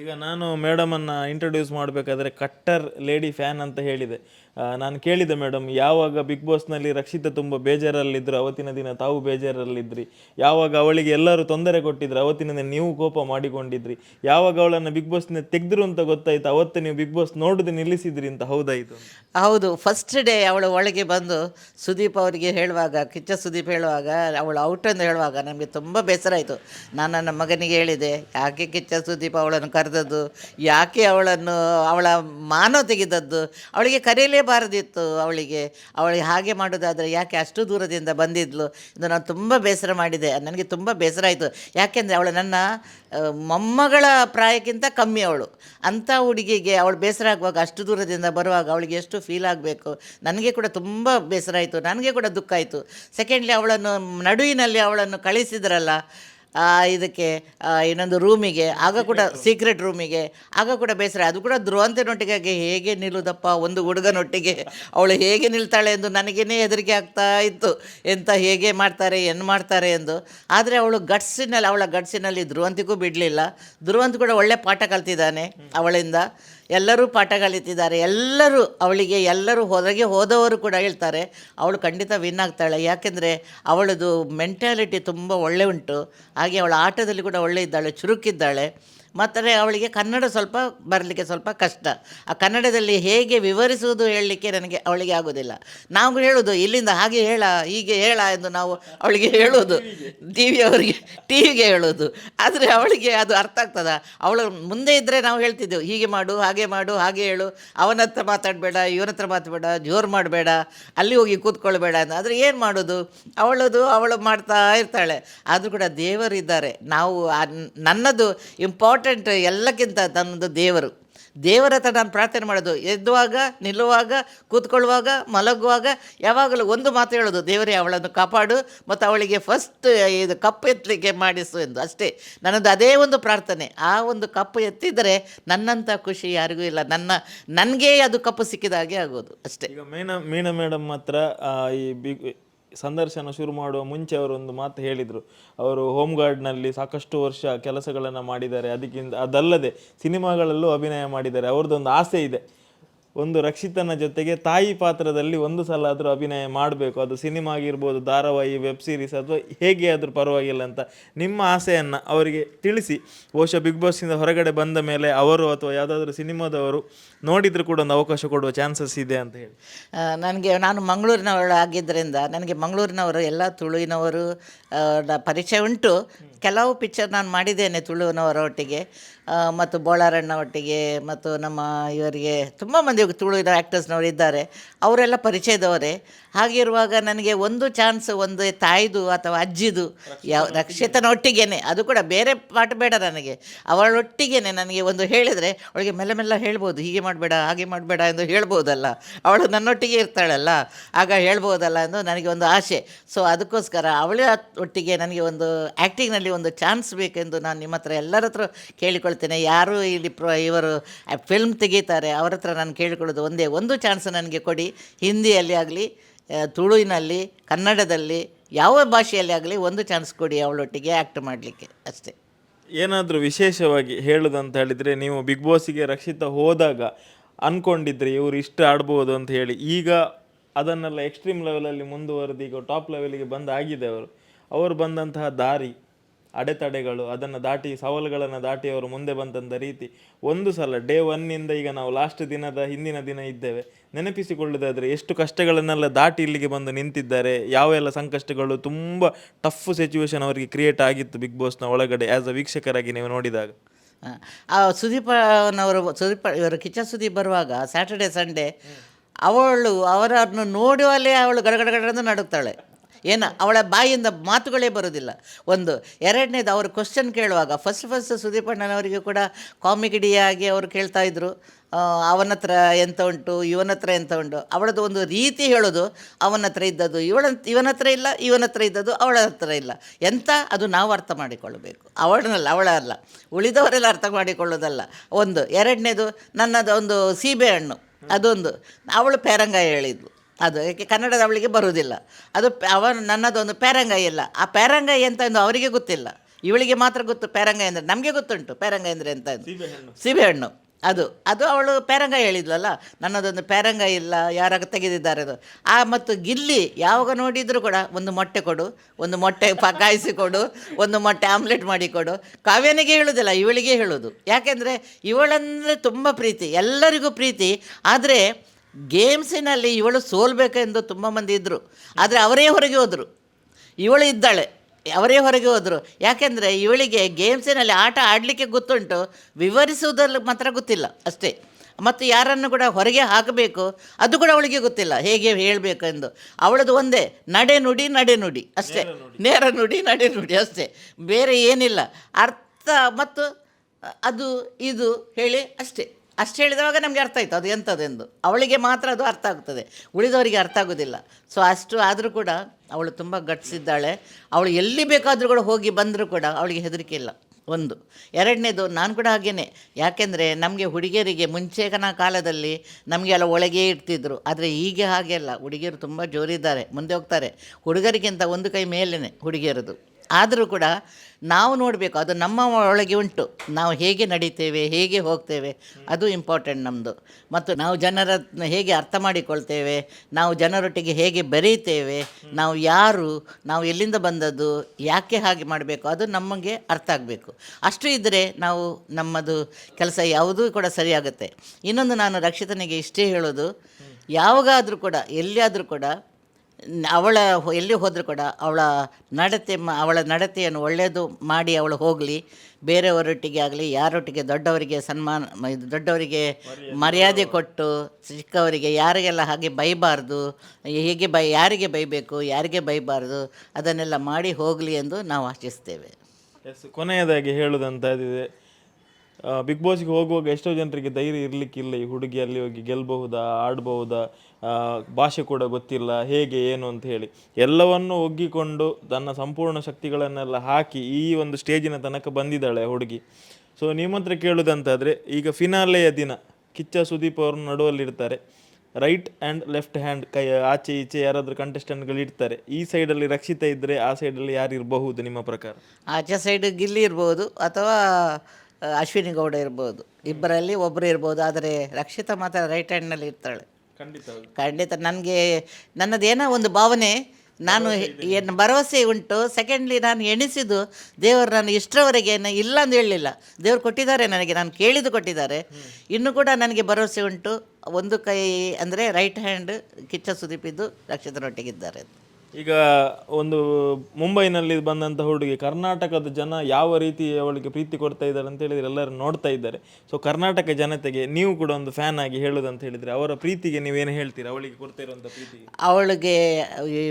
ಈಗ ನಾನು ಮೇಡಮನ್ನು ಇಂಟ್ರೊಡ್ಯೂಸ್ ಮಾಡಬೇಕಾದ್ರೆ ಕಟ್ಟರ್ ಲೇಡಿ ಫ್ಯಾನ್ ಅಂತ ಹೇಳಿದೆ. ನಾನು ಕೇಳಿದೆ ಮೇಡಮ್ ಯಾವಾಗ ಬಿಗ್ ಬಾಸ್ನಲ್ಲಿ ರಕ್ಷಿತ ತುಂಬ ಬೇಜಾರಲ್ಲಿದ್ದರು ಅವತ್ತಿನ ದಿನ ತಾವು ಬೇಜಾರಲ್ಲಿದ್ರಿ. ಯಾವಾಗ ಅವಳಿಗೆ ಎಲ್ಲರೂ ತೊಂದರೆ ಕೊಟ್ಟಿದ್ರು ಅವತ್ತಿನ ದಿನ ನೀವು ಕೋಪ ಮಾಡಿಕೊಂಡಿದ್ರಿ. ಯಾವಾಗ ಅವಳನ್ನು ಬಿಗ್ ಬಾಸ್ನ ತೆಗೆದ್ರು ಅಂತ ಗೊತ್ತಾಯ್ತು, ಅವತ್ತು ನೀವು ಬಿಗ್ ಬಾಸ್ ನೋಡಿದ್ರೆ ನಿಲ್ಲಿಸಿದ್ರಿ ಅಂತ ಹೌದಾಯಿತು ಹೌದು ಫಸ್ಟ್ ಡೇ ಅವಳು ಒಳಗೆ ಬಂದು ಸುದೀಪ್ ಅವರಿಗೆ ಹೇಳುವಾಗ, ಕಿಚ್ಚ ಸುದೀಪ್ ಹೇಳುವಾಗ, ಅವಳು ಔಟ್ ಅಂತ ಹೇಳುವಾಗ ನಮಗೆ ತುಂಬ ಬೇಸರ ಆಯಿತು. ನಾನು ನನ್ನ ಮಗನಿಗೆ ಹೇಳಿದೆ, ಯಾಕೆ ಕಿಚ್ಚ ಸುದೀಪ್ ಅವಳನ್ನು ಕರೆದದ್ದು? ಯಾಕೆ ಅವಳನ್ನು, ಅವಳ ಮಾನವ ತೆಗೆದದ್ದು? ಅವಳಿಗೆ ಕರೆಯಲೇಬಾರದಿತ್ತು ಅವಳಿಗೆ. ಅವಳಿಗೆ ಹಾಗೆ ಮಾಡೋದಾದರೆ ಯಾಕೆ ಅಷ್ಟು ದೂರದಿಂದ ಬಂದಿದ್ಲು? ಇದು ನಾನು ತುಂಬ ಬೇಸರ ಮಾಡಿದೆ. ನನಗೆ ತುಂಬ ಬೇಸರ ಆಯಿತು. ಯಾಕೆಂದರೆ ಅವಳು ನನ್ನ ಮೊಮ್ಮಗಳ ಪ್ರಾಯಕ್ಕಿಂತ ಕಮ್ಮಿ ಅವಳು. ಅಂಥ ಹುಡುಗಿಗೆ ಅವಳು ಬೇಸರ ಆಗುವಾಗ, ಅಷ್ಟು ದೂರದಿಂದ ಬರುವಾಗ ಅವಳಿಗೆ ಎಷ್ಟು ಫೀಲ್ ಆಗಬೇಕು? ನನಗೆ ಕೂಡ ತುಂಬ ಬೇಸರ ಆಯಿತು. ನನಗೆ ಕೂಡ ದುಃಖ ಆಯಿತು. ಸೆಕೆಂಡ್ಲಿ ಅವಳನ್ನು, ನಡುವಿನಲ್ಲಿ ಅವಳನ್ನು ಕಳಿಸಿದ್ರಲ್ಲ ಇದಕ್ಕೆ ಇನ್ನೊಂದು ರೂಮಿಗೆ ಆಗ ಕೂಡ ಸೀಕ್ರೆಟ್ ರೂಮಿಗೆ ಆಗ ಕೂಡ ಬೇಸರ. ಅದು ಕೂಡ ಧ್ರುವಂತನೊಟ್ಟಿಗೆ ಹೇಗೆ ನಿಲ್ಲುದಪ್ಪ? ಒಂದು ಹುಡುಗನೊಟ್ಟಿಗೆ ಅವಳು ಹೇಗೆ ನಿಲ್ತಾಳೆ ಎಂದು ನನಗೇನೇ ಹೆದರಿಕೆ ಆಗ್ತಾ ಇತ್ತು. ಎಂತ ಹೇಗೆ ಮಾಡ್ತಾರೆ ಏನು ಮಾಡ್ತಾರೆ ಎಂದು. ಆದರೆ ಅವಳು ಗಟ್ಸಿನಲ್ಲಿ ಅವಳ ಗಟ್ಸಿನಲ್ಲಿ ಧ್ರುವಂತಿಗೂ ಬಿಡಲಿಲ್ಲ. ಧ್ರುವಂತ ಕೂಡ ಒಳ್ಳೆ ಪಾಠ ಕಲ್ತಿದ್ದಾನೆ ಅವಳಿಂದ. ಎಲ್ಲರೂ ಪಾಠ ಕಲಿತಿದ್ದಾರೆ ಎಲ್ಲರೂ ಅವಳಿಗೆ, ಎಲ್ಲರೂ ಹೊರಗೆ ಹೋದವರು ಕೂಡ ಹೇಳ್ತಾರೆ, ಅವಳು ಖಂಡಿತ ವಿನ್ ಆಗ್ತಾಳೆ. ಯಾಕೆಂದರೆ ಅವಳದು ಮೆಂಟ್ಯಾಲಿಟಿ ತುಂಬ ಒಳ್ಳೆ ಉಂಟು. ಹಾಗೆ ಅವಳ ಆಟದಲ್ಲಿ ಕೂಡ ಒಳ್ಳೆ ಇದ್ದಾಳೆ, ಚುರುಕಿದ್ದಾಳೆ. ಮತ್ತು ಅವಳಿಗೆ ಕನ್ನಡ ಸ್ವಲ್ಪ ಬರಲಿಕ್ಕೆ ಸ್ವಲ್ಪ ಕಷ್ಟ. ಆ ಕನ್ನಡದಲ್ಲಿ ಹೇಗೆ ವಿವರಿಸುವುದು ಹೇಳಲಿಕ್ಕೆ ನನಗೆ ಅವಳಿಗೆ ಆಗೋದಿಲ್ಲ. ನಾವು ಹೇಳೋದು, ಇಲ್ಲಿಂದ ಹಾಗೆ ಹೇಳ, ಹೀಗೆ ಹೇಳ ಎಂದು ನಾವು ಅವಳಿಗೆ ಹೇಳೋದು ಟಿ ವಿ ಅವರಿಗೆ ಟಿ ವಿಗೆ ಹೇಳೋದು ಆದರೆ ಅವಳಿಗೆ ಅದು ಅರ್ಥ ಆಗ್ತದ. ಅವಳು ಮುಂದೆ ಇದ್ದರೆ ನಾವು ಹೇಳ್ತಿದ್ದೆವು, ಹೀಗೆ ಮಾಡು, ಹಾಗೆ ಮಾಡು, ಹಾಗೆ ಹೇಳು. ಅವನ ಹತ್ರ ಮಾತಾಡಬೇಡ, ಇವನ ಹತ್ರ ಮಾತಾಡಬೇಡ, ಜೋರು ಮಾಡಬೇಡ, ಅಲ್ಲಿ ಹೋಗಿ ಕೂತ್ಕೊಳ್ಬೇಡ ಅಂತ. ಆದರೆ ಏನು ಮಾಡೋದು? ಅವಳದು, ಅವಳು ಮಾಡ್ತಾ ಇರ್ತಾಳೆ. ಆದರೂ ಕೂಡ ದೇವರಿದ್ದಾರೆ ನಾವು ನನ್ನದು ಇಂಪಾರ್ಟೆಂಟ್ ಎಲ್ಲಕ್ಕಿಂತ ನನ್ನದು ದೇವರು. ದೇವರ ಹತ್ರ ನಾನು ಪ್ರಾರ್ಥನೆ ಮಾಡೋದು, ಎದ್ದುವಾಗ, ನಿಲ್ಲುವಾಗ, ಕೂತ್ಕೊಳ್ಳುವಾಗ, ಮಲಗುವಾಗ, ಯಾವಾಗಲೂ ಒಂದು ಮಾತು ಹೇಳೋದು, ದೇವರೇ ಅವಳನ್ನು ಕಾಪಾಡು ಮತ್ತು ಅವಳಿಗೆ ಫಸ್ಟ್ ಇದು ಕಪ್ಪು ಎತ್ತಲಿಕ್ಕೆ ಮಾಡಿಸು ಎಂದು. ಅಷ್ಟೇ, ನನ್ನದು ಅದೇ ಒಂದು ಪ್ರಾರ್ಥನೆ. ಆ ಒಂದು ಕಪ್ಪು ಎತ್ತಿದರೆ ನನ್ನಂಥ ಖುಷಿ ಯಾರಿಗೂ ಇಲ್ಲ. ನನ್ನ, ನನಗೆ ಅದು ಕಪ್ಪು ಸಿಕ್ಕಿದ ಹಾಗೆ ಆಗೋದು. ಅಷ್ಟೇ. ಈಗ ಮೀನಾ ಮೀನಾ ಮೇಡಮ್ ಹತ್ರ ಈ ಸಂದರ್ಶನ ಶುರು ಮಾಡುವ ಮುಂಚೆ ಅವರು ಒಂದು ಮಾತು ಹೇಳಿದರು. ಅವರು ಹೋಮ್ ಗಾರ್ಡ್ನಲ್ಲಿ ಸಾಕಷ್ಟು ವರ್ಷ ಕೆಲಸಗಳನ್ನು ಮಾಡಿದ್ದಾರೆ. ಅದಕ್ಕಿಂತ ಅದಲ್ಲದೆ ಸಿನಿಮಾಗಳಲ್ಲೂ ಅಭಿನಯ ಮಾಡಿದ್ದಾರೆ. ಅವ್ರದ್ದೊಂದು ಆಸೆ ಇದೆ. ಒಂದು ರಕ್ಷಿತನ ಜೊತೆಗೆ ತಾಯಿ ಪಾತ್ರದಲ್ಲಿ ಒಂದು ಸಲ ಆದರೂ ಅಭಿನಯ ಮಾಡಬೇಕು. ಅದು ಸಿನಿಮಾ ಆಗಿರ್ಬೋದು, ಧಾರಾವಾಹಿ, ವೆಬ್ ಸೀರೀಸ್ ಅಥವಾ ಹೇಗೆ ಆದರೂ ಪರವಾಗಿಲ್ಲ ಅಂತ ನಿಮ್ಮ ಆಸೆಯನ್ನು ಅವರಿಗೆ ತಿಳಿಸಿ. ಬಹುಶಃ ಬಿಗ್ ಬಾಸ್ನಿಂದ ಹೊರಗಡೆ ಬಂದ ಮೇಲೆ ಅವರು ಅಥವಾ ಯಾವುದಾದ್ರೂ ಸಿನಿಮಾದವರು ನೋಡಿದರೂ ಕೂಡ ಒಂದು ಅವಕಾಶ ಕೊಡುವ ಚಾನ್ಸಸ್ ಇದೆ ಅಂತ ಹೇಳಿ. ನನಗೆ ನಾನು ಮಂಗಳೂರಿನವಳು ಆಗಿದ್ದರಿಂದ ನನಗೆ ಮಂಗಳೂರಿನವರು ಎಲ್ಲ ತುಳುವಿನವರು ಪರಿಚಯ ಉಂಟು. ಕೆಲವು ಪಿಕ್ಚರ್ ನಾನು ಮಾಡಿದ್ದೇನೆ ತುಳುವಿನವರ ಒಟ್ಟಿಗೆ ಮತ್ತು ಬೋಳಾರಣ್ಣ ಒಟ್ಟಿಗೆ, ಮತ್ತು ನಮ್ಮ ಇವರಿಗೆ ತುಂಬ ಮಂದಿ ತುಳುವಿನ ಆ್ಯಕ್ಟರ್ಸ್ನವರು ಇದ್ದಾರೆ. ಅವರೆಲ್ಲ ಪರಿಚಯದವರೇ. ಹಾಗಿರುವಾಗ ನನಗೆ ಒಂದು ಚಾನ್ಸ್ ಒಂದು ತಾಯಿದು ಅಥವಾ ಅಜ್ಜಿದು ಯಾವ ರಕ್ಷಿತನ ಒಟ್ಟಿಗೇನೆ. ಅದು ಕೂಡ ಬೇರೆ ಪಾಠ ಬೇಡ ನನಗೆ. ಅವಳೊಟ್ಟಿಗೇನೆ ನನಗೆ ಒಂದು ಹೇಳಿದರೆ, ಅವಳಿಗೆ ಮೆಲ್ಲ ಮೆಲ್ಲ ಹೇಳ್ಬೋದು. ಹೀಗೆ ಮಾಡಬೇಡ, ಹಾಗೆ ಮಾಡಬೇಡ ಎಂದು ಹೇಳ್ಬೋದಲ್ಲ. ಅವಳು ನನ್ನೊಟ್ಟಿಗೆ ಇರ್ತಾಳಲ್ಲ, ಆಗ ಹೇಳ್ಬೋದಲ್ಲ ಎಂದು ನನಗೆ ಒಂದು ಆಸೆ. ಸೊ ಅದಕ್ಕೋಸ್ಕರ ಅವಳ ಒಟ್ಟಿಗೆ ನನಗೆ ಒಂದು ಆ್ಯಕ್ಟಿಂಗ್ನಲ್ಲಿ ಒಂದು ಚಾನ್ಸ್ ಬೇಕೆಂದು ನಾನು ನಿಮ್ಮ ಹತ್ರ ಎಲ್ಲರ ಹತ್ರ ಕೇಳಿಕೊಳ್ತೇನೆ. ಯಾರು ಇಲ್ಲಿ ಪ್ರ, ಇವರು ಫಿಲ್ಮ್ ತೆಗೀತಾರೆ, ಅವರ ಹತ್ರ ನಾನು ಕೇಳಿಕೊಳ್ಳೋದು ಒಂದೇ ಒಂದು ಚಾನ್ಸ್ ನನಗೆ ಕೊಡಿ. ಹಿಂದಿಯಲ್ಲಿ ಆಗಲಿ ತುಳುವಿನಲ್ಲಿ, ಕನ್ನಡದಲ್ಲಿ, ಯಾವ ಭಾಷೆಯಲ್ಲಿ ಆಗಲಿ ಒಂದು ಚಾನ್ಸ್ ಕೊಡಿ ಅವಳೊಟ್ಟಿಗೆ ಆ್ಯಕ್ಟ್ ಮಾಡಲಿಕ್ಕೆ. ಅಷ್ಟೇ. ಏನಾದರೂ ವಿಶೇಷವಾಗಿ ಹೇಳೋದಂತ ಹೇಳಿದರೆ, ನೀವು ಬಿಗ್ ಬಾಸಿಗೆ ರಕ್ಷಿತ ಹೋದಾಗ ಅಂದ್ಕೊಂಡಿದ್ರೆ ಇವರು ಇಷ್ಟು ಆಡ್ಬೋದು ಅಂತ ಹೇಳಿ. ಈಗ ಅದನ್ನೆಲ್ಲ ಎಕ್ಸ್ಟ್ರೀಮ್ ಲೆವೆಲಲ್ಲಿ ಮುಂದುವರೆದು ಈಗ ಟಾಪ್ ಲೆವೆಲಿಗೆ ಬಂದು ಆಗಿದೆ ಅವರು. ಅವರು ಬಂದಂತಹ ದಾರಿ ಅಡೆತಡೆಗಳು ಅದನ್ನು ದಾಟಿ ಸವಾಲುಗಳನ್ನು ದಾಟಿ ಅವರು ಮುಂದೆ ಬಂದಂಥ ರೀತಿ ಒಂದು ಸಲ ಡೇ ಒನ್ನಿಂದ ಈಗ ನಾವು ಲಾಸ್ಟ್ ದಿನದ ಹಿಂದಿನ ದಿನ ಇದ್ದೇವೆ. ನೆನಪಿಸಿಕೊಳ್ಳುವುದಾದರೆ ಎಷ್ಟು ಕಷ್ಟಗಳನ್ನೆಲ್ಲ ದಾಟಿ ಇಲ್ಲಿಗೆ ಬಂದು ನಿಂತಿದ್ದಾರೆ. ಯಾವ ಎಲ್ಲ ಸಂಕಷ್ಟಗಳು ತುಂಬ ಟಫ್ ಸಿಚುವೇಶನ್ ಅವರಿಗೆ ಕ್ರಿಯೇಟ್ ಆಗಿತ್ತು ಬಿಗ್ ಬಾಸ್ನ ಒಳಗಡೆ ಆ್ಯಸ್ ಅ ವೀಕ್ಷಕರಾಗಿ ನೀವು ನೋಡಿದಾಗ. ಆ, ಸುದೀಪನವರು ಸುದೀಪ ಇವರು ಕಿಚ್ಚ ಸುದೀಪ್ ಬರುವಾಗ ಸ್ಯಾಟರ್ಡೆ ಸಂಡೇ ಅವಳು ಅವರನ್ನು ನೋಡುವಲ್ಲೇ ಅವಳು ಗಡಗಡಗಡ ನಡುಗ್ತಾಳೆ. ಏನು ಅವಳ ಬಾಯಿಂದ ಮಾತುಗಳೇ ಬರೋದಿಲ್ಲ ಒಂದು ಎರಡನೇದು ಅವರು ಕ್ವಶನ್ ಕೇಳುವಾಗ ಫಸ್ಟ್ ಫಸ್ಟ್ ಸುದೀಪಣ್ಣನವರಿಗೆ ಕೂಡ ಕಾಮಿಗಿಡಿಯಾಗಿ ಅವರು ಕೇಳ್ತಾ ಇದ್ದರು ಅವನ ಹತ್ರ ಎಂತ ಉಂಟು, ಇವನ ಹತ್ರ ಎಂತ ಉಂಟು ಅವಳದು ಒಂದು ರೀತಿ ಹೇಳೋದು, ಅವನ ಹತ್ರ ಇದ್ದದ್ದು ಇವಳ, ಇವನ ಹತ್ರ ಇಲ್ಲ, ಇವನ ಹತ್ರ ಇದ್ದದ್ದು ಅವಳ ಹತ್ರ ಇಲ್ಲ. ಎಂಥ ಅದು ನಾವು ಅರ್ಥ ಮಾಡಿಕೊಳ್ಳಬೇಕು. ಅವಳನ್ನಲ್ಲ ಅವಳ ಅಲ್ಲ. ಉಳಿದವರೆಲ್ಲ ಅರ್ಥ ಮಾಡಿಕೊಳ್ಳೋದಲ್ಲ. ಒಂದು ಎರಡನೇದು ನನ್ನದು ಒಂದು ಸೀಬೆ ಹಣ್ಣು. ಅದೊಂದು. ಅವಳು ಪೇರಂಗಾಯಿ ಹೇಳಿದ್ಲು. ಅದು ಯಾಕೆ ಕನ್ನಡದ ಅವಳಿಗೆ ಬರುವುದಿಲ್ಲ. ಅದು ಅವನು ನನ್ನದು ನನ್ನದೊಂದು ಪೇರಂಗಾಯಿ ಇಲ್ಲ ಆ ಪೇರಂಗಾಯಿ ಎಂತ ಎಂದು ಅವರಿಗೆ ಗೊತ್ತಿಲ್ಲ. ಇವಳಿಗೆ ಮಾತ್ರ ಗೊತ್ತು ಪೇರಂಗಾಯಿ ಅಂದರೆ ನಮಗೆ ಗೊತ್ತುಂಟು ಪೇರಂಗಾಯಿ ಅಂದರೆ ಎಂತ ಸೀಬೆಹಣ್ಣು ಅದು ಅದು ಅವಳು ಪೇರಂಗಾಯಿ ಹೇಳಿದ್ಲಲ್ಲ ನನ್ನದೊಂದು ಪೇರಂಗಾಯಿ ಇಲ್ಲ ಯಾರಾಗ ತೆಗೆದಿದ್ದಾರೆ ಅದು. ಆ ಮತ್ತು ಗಿಲ್ಲಿ ಯಾವಾಗ ನೋಡಿದರೂ ಕೂಡ ಒಂದು ಮೊಟ್ಟೆ ಕೊಡು ಒಂದು ಮೊಟ್ಟೆ ಕಾಯಿಸಿ ಕೊಡು ಒಂದು ಮೊಟ್ಟೆ ಆಮ್ಲೆಟ್ ಮಾಡಿ ಕೊಡು. ಕಾವ್ಯನಿಗೆ ಹೇಳುವುದಿಲ್ಲ ಇವಳಿಗೆ ಹೇಳೋದು ಯಾಕೆಂದರೆ ಇವಳಂದರೆ ತುಂಬ ಪ್ರೀತಿ ಎಲ್ಲರಿಗೂ ಪ್ರೀತಿ. ಆದರೆ ಗೇಮ್ಸಿನಲ್ಲಿ ಇವಳು ಸೋಲ್ಬೇಕೆಂದು ತುಂಬ ಮಂದಿ ಇದ್ದರು ಆದರೆ ಅವರೇ ಹೊರಗೆ ಹೋದರು. ಇವಳು ಇದ್ದಾಳೆ. ಅವರೇ ಹೊರಗೆ ಹೋದರು. ಯಾಕೆಂದರೆ ಇವಳಿಗೆ ಗೇಮ್ಸಿನಲ್ಲಿ ಆಟ ಆಡಲಿಕ್ಕೆ ಗೊತ್ತುಂಟು. ವಿವರಿಸುವುದರಲ್ಲಿ ಮಾತ್ರ ಗೊತ್ತಿಲ್ಲ ಅಷ್ಟೇ. ಮತ್ತು ಯಾರನ್ನು ಕೂಡ ಹೊರಗೆ ಹಾಕಬೇಕು ಅದು ಕೂಡ ಅವಳಿಗೆ ಗೊತ್ತಿಲ್ಲ. ಹೇಗೆ ಹೇಳಬೇಕು ಎಂದು. ಅವಳದು ಒಂದೇ ನಡೆ ನುಡಿ ನಡೆ ನುಡಿ ಅಷ್ಟೇ. ನೇರ ನುಡಿ ನಡೆ ನುಡಿ ಅಷ್ಟೇ. ಬೇರೆ ಏನಿಲ್ಲ. ಅರ್ಥ ಮತ್ತು ಅದು ಇದು ಹೇಳಿ ಅಷ್ಟೇ. ಅಷ್ಟು ಹೇಳಿದವಾಗ ನಮಗೆ ಅರ್ಥ ಆಯಿತು, ಅದು ಎಂಥದ್ದೆಂದು ಅವಳಿಗೆ ಮಾತ್ರ ಅದು ಅರ್ಥ ಆಗ್ತದೆ ಉಳಿದವರಿಗೆ ಅರ್ಥ ಆಗೋದಿಲ್ಲ. ಸೊ ಅಷ್ಟು ಆದರೂ ಕೂಡ ಅವಳು ತುಂಬ ಗಟ್ಟಿಸಿದ್ದಾಳೆ. ಅವಳು ಎಲ್ಲಿ ಬೇಕಾದರೂ ಕೂಡ ಹೋಗಿ ಬಂದರೂ ಕೂಡ ಅವಳಿಗೆ ಹೆದರಿಕೆ ಇಲ್ಲ. ಒಂದು. ಎರಡನೇದು, ನಾನು ಕೂಡ ಹಾಗೇನೆ. ಯಾಕೆಂದರೆ ನಮಗೆ ಹುಡುಗಿಯರಿಗೆ ಮುಂಚೆಗನ ಕಾಲದಲ್ಲಿ ನಮಗೆಲ್ಲ ಒಳಗೆ ಇಡ್ತಿದ್ರು ಆದರೆ ಈಗ ಹಾಗೆ ಅಲ್ಲ. ಹುಡುಗಿಯರು ತುಂಬ ಜೋರಿದ್ದಾರೆ, ಮುಂದೆ ಹೋಗ್ತಾರೆ. ಹುಡುಗರಿಗಿಂತ ಒಂದು ಕೈ ಮೇಲೇ ಹುಡುಗಿಯರದು. ಆದರೂ ಕೂಡ ನಾವು ನೋಡಬೇಕು, ಅದು ನಮ್ಮ ಒಳಗೆ ಉಂಟು. ನಾವು ಹೇಗೆ ನಡೀತೇವೆ, ಹೇಗೆ ಹೋಗ್ತೇವೆ, ಅದು ಇಂಪಾರ್ಟೆಂಟ್ ನಮ್ಮದು ಮತ್ತು ನಾವು ಜನರ ಹೇಗೆ ಅರ್ಥ ಮಾಡಿಕೊಳ್ತೇವೆ, ನಾವು ಜನರೊಟ್ಟಿಗೆ ಹೇಗೆ ಬೆರೀತೇವೆ, ನಾವು ಯಾರು, ನಾವು ಎಲ್ಲಿಂದ ಬಂದದ್ದು, ಯಾಕೆ ಹಾಗೆ ಮಾಡಬೇಕು, ಅದು ನಮಗೆ ಅರ್ಥ ಆಗಬೇಕು. ಅಷ್ಟು ಇದ್ದರೆ ನಾವು ನಮ್ಮದು ಕೆಲಸ ಯಾವುದೂ ಕೂಡ ಸರಿಯಾಗುತ್ತೆ. ಇನ್ನೊಂದು ನಾನು ರಕ್ಷಿತನಿಗೆ ಇಷ್ಟೇ ಹೇಳೋದು, ಯಾವಾಗಾದರೂ ಕೂಡ, ಎಲ್ಲಿಯಾದರೂ ಕೂಡ ಅವಳ ಎಲ್ಲಿ ಹೋದರೂ ಕೂಡ ಅವಳ ನಡತೆ ಮ ಅವಳ ನಡತೆಯನ್ನು ಒಳ್ಳೆಯದು ಮಾಡಿ ಅವಳು ಹೋಗಲಿ. ಬೇರೆಯವರೊಟ್ಟಿಗೆ ಆಗಲಿ ಯಾರೊಟ್ಟಿಗೆ ದೊಡ್ಡವರಿಗೆ ಸನ್ಮಾನ ಇದು ದೊಡ್ಡವರಿಗೆ ಮರ್ಯಾದೆ ಕೊಟ್ಟು. ಚಿಕ್ಕವರಿಗೆ ಯಾರಿಗೆಲ್ಲ ಹಾಗೆ ಬೈಬಾರ್ದು ಹೇಗೆ ಬೈ ಯಾರಿಗೆ ಬೈಬೇಕು ಯಾರಿಗೆ ಬೈಬಾರ್ದು ಅದನ್ನೆಲ್ಲ ಮಾಡಿ ಹೋಗಲಿ ಎಂದು ನಾವು ಆಶಿಸ್ತೇವೆ. ಕೊನೆಯದಾಗಿ ಹೇಳುದಂತದಿದೆ ಬಿಗ್ ಬಾಸ್ಗೆ ಹೋಗುವಾಗ ಎಷ್ಟೋ ಜನರಿಗೆ ಧೈರ್ಯ ಇರಲಿಕ್ಕಿಲ್ಲ. ಈ ಹುಡುಗಿ ಅಲ್ಲಿ ಹೋಗಿ ಗೆಲ್ಲಬಹುದಾ ಆಡಬಹುದಾ ಭಾಷೆ ಕೂಡ ಗೊತ್ತಿಲ್ಲ, ಹೇಗೆ, ಏನು ಅಂತ ಹೇಳಿ. ಎಲ್ಲವನ್ನು ಒಗ್ಗಿಕೊಂಡು ತನ್ನ ಸಂಪೂರ್ಣ ಶಕ್ತಿಗಳನ್ನೆಲ್ಲ ಹಾಕಿ ಈ ಒಂದು ಸ್ಟೇಜಿನ ತನಕ ಬಂದಿದ್ದಾಳೆ ಹುಡುಗಿ. ಸೊ ನಿಮ್ಮ ಹತ್ರ ಕೇಳುದಂತಾದರೆ, ಈಗ ಫಿನಾಲೆಯ ದಿನ ಕಿಚ್ಚ ಸುದೀಪ್ ಅವರು ನಡುವಲ್ಲಿರ್ತಾರೆ. ರೈಟ್ ಆ್ಯಂಡ್ ಲೆಫ್ಟ್ ಹ್ಯಾಂಡ್ ಕೈ, ಆಚೆ ಈಚೆ ಯಾರಾದರೂ ಕಂಟೆಸ್ಟೆಂಟ್ಗಳು ಇರ್ತಾರೆ. ಈ ಸೈಡಲ್ಲಿ ರಕ್ಷಿತ ಇದ್ದರೆ ಆ ಸೈಡಲ್ಲಿ ಯಾರು ಇರಬಹುದು ನಿಮ್ಮ ಪ್ರಕಾರ? ಆಚೆ ಸೈಡ್ ಗಿಲ್ಲಿ ಇರ್ಬೋದು ಅಥವಾ ಅಶ್ವಿನಿ ಗೌಡ ಇರ್ಬೋದು. ಇಬ್ಬರಲ್ಲಿ ಒಬ್ಬರು ಇರ್ಬೋದು ಆದರೆ ರಕ್ಷಿತಾ ಮಾತ್ರ ರೈಟ್ ಹ್ಯಾಂಡ್ನಲ್ಲಿ ಇರ್ತಾಳೆ. ಖಂಡಿತ ಖಂಡಿತ. ನನಗೆ ನನ್ನದೇನೋ ಒಂದು ಭಾವನೆ ನಾನು ಏನು ಭರವಸೆ ಉಂಟು. ಸೆಕೆಂಡ್ಲಿ ನಾನು ಎಣಿಸಿದ್ದು ದೇವರು ನಾನು ಇಷ್ಟರವರೆಗೆ ಇಲ್ಲ ಅಂತ ಹೇಳಲಿಲ್ಲ. ದೇವರು ಕೊಟ್ಟಿದ್ದಾರೆ ನನಗೆ ನಾನು ಕೇಳಿದ್ದು ಕೊಟ್ಟಿದ್ದಾರೆ. ಇನ್ನು ಕೂಡ ನನಗೆ ಭರವಸೆ ಉಂಟು. ಒಂದು ಕೈ ಅಂದರೆ ರೈಟ್ ಹ್ಯಾಂಡ್ ಕಿಚ್ಚ ಸುದೀಪಿದ್ದು ರಕ್ಷಿತನೊಟ್ಟಿಗಿದ್ದಾರೆ ಈಗ ಒಂದು ಮುಂಬೈನಲ್ಲಿ ಬಂದಂಥ ಹುಡುಗಿ, ಕರ್ನಾಟಕದ ಜನ ಯಾವ ರೀತಿ ಅವಳಿಗೆ ಪ್ರೀತಿ ಕೊಡ್ತಾ ಇದ್ದಾರೆ ಅಂತ ಹೇಳಿದ್ರೆ ಎಲ್ಲರೂ ನೋಡ್ತಾ ಇದ್ದಾರೆ. ಸೊ ಕರ್ನಾಟಕ ಜನತೆಗೆ ನೀವು ಕೂಡ ಒಂದು ಫ್ಯಾನ್ ಆಗಿ ಹೇಳುದಂತ ಹೇಳಿದ್ರೆ ಅವರ ಪ್ರೀತಿಗೆ ನೀವೇನು ಹೇಳ್ತೀರಾ? ಅವಳಿಗೆ ಕೊಡ್ತಾ ಇರುವಂಥ ಅವಳಿಗೆ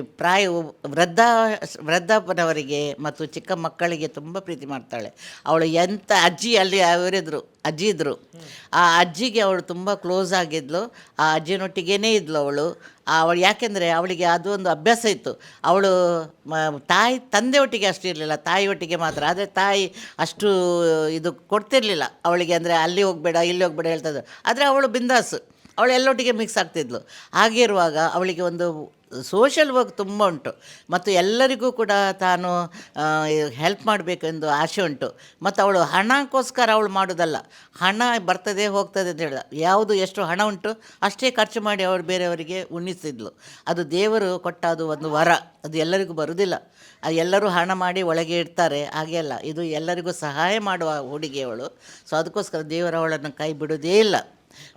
ಪ್ರಾಯ ವೃದ್ಧ ವೃದ್ಧಾಪನವರಿಗೆ ಮತ್ತು ಚಿಕ್ಕ ಮಕ್ಕಳಿಗೆ ತುಂಬ ಪ್ರೀತಿ ಮಾಡ್ತಾಳೆ. ಅವಳು ಎಂಥ ಅಜ್ಜಿ ಅಲ್ಲಿ ಅವರಿದ್ರು, ಅಜ್ಜಿ ಇದ್ರು. ಆ ಅಜ್ಜಿಗೆ ಅವಳು ತುಂಬ ಕ್ಲೋಸ್ ಆಗಿದ್ಲು. ಆ ಅಜ್ಜಿನೊಟ್ಟಿಗೇನೇ ಇದ್ಲು ಅವಳು. ಅವಳು ಯಾಕೆಂದರೆ ಅವಳಿಗೆ ಅದು ಒಂದು ಅಭ್ಯಾಸ ಇತ್ತು. ಅವಳು ತಾಯಿ, ತಂದೆ ಒಟ್ಟಿಗೆ ಅಷ್ಟು ಇರಲಿಲ್ಲ. ತಾಯಿ ಒಟ್ಟಿಗೆ ಮಾತ್ರ. ಆದರೆ ತಾಯಿ ಅಷ್ಟು ಇದು ಕೊಡ್ತಿರ್ಲಿಲ್ಲ. ಅವಳಿಗೆ ಅಂದರೆ ಅಲ್ಲಿ ಹೋಗಬೇಡ, ಇಲ್ಲಿ ಹೋಗಬೇಡ ಇದ್ದರು ಆದರೆ ಅವಳು ಬಿಂದಾಸು. ಅವಳು ಎಲ್ಲೊಟ್ಟಿಗೆ ಮಿಕ್ಸ್ ಆಗ್ತಿದ್ಲು. ಹಾಗಿರುವಾಗ ಅವಳಿಗೆ ಒಂದು ಸೋಷಲ್ ವರ್ಕ್ ತುಂಬ ಉಂಟು. ಮತ್ತು ಎಲ್ಲರಿಗೂ ಕೂಡ ತಾನು ಹೆಲ್ಪ್ ಮಾಡಬೇಕೆಂದು ಆಸೆ ಉಂಟು. ಮತ್ತು ಅವಳು ಹಣಕ್ಕೋಸ್ಕರ ಅವಳು ಮಾಡೋದಲ್ಲ ಹಣ ಬರ್ತದೆ, ಹೋಗ್ತದೆ ಅಂತ ಹೇಳಿದ. ಯಾವುದು ಎಷ್ಟು ಹಣ ಉಂಟು, ಅಷ್ಟೇ ಖರ್ಚು ಮಾಡಿ ಅವಳು ಬೇರೆಯವರಿಗೆ ಉಣ್ಣಿಸ್ತಿದ್ಲು ಅದು ದೇವರು ಕೊಟ್ಟ ಅದು ಒಂದು ವರ. ಅದು ಎಲ್ಲರಿಗೂ ಬರುವುದಿಲ್ಲ. ಅದು ಎಲ್ಲರೂ ಹಣ ಮಾಡಿ ಒಳಗೆ ಇಡ್ತಾರೆ. ಹಾಗೆ ಅಲ್ಲ. ಇದು ಎಲ್ಲರಿಗೂ ಸಹಾಯ ಮಾಡುವ ಹುಡುಗಿ ಅವಳು. ಸೊ, ಅದಕ್ಕೋಸ್ಕರ ದೇವರು ಅವಳನ್ನು ಕೈ ಬಿಡೋದೇ ಇಲ್ಲ.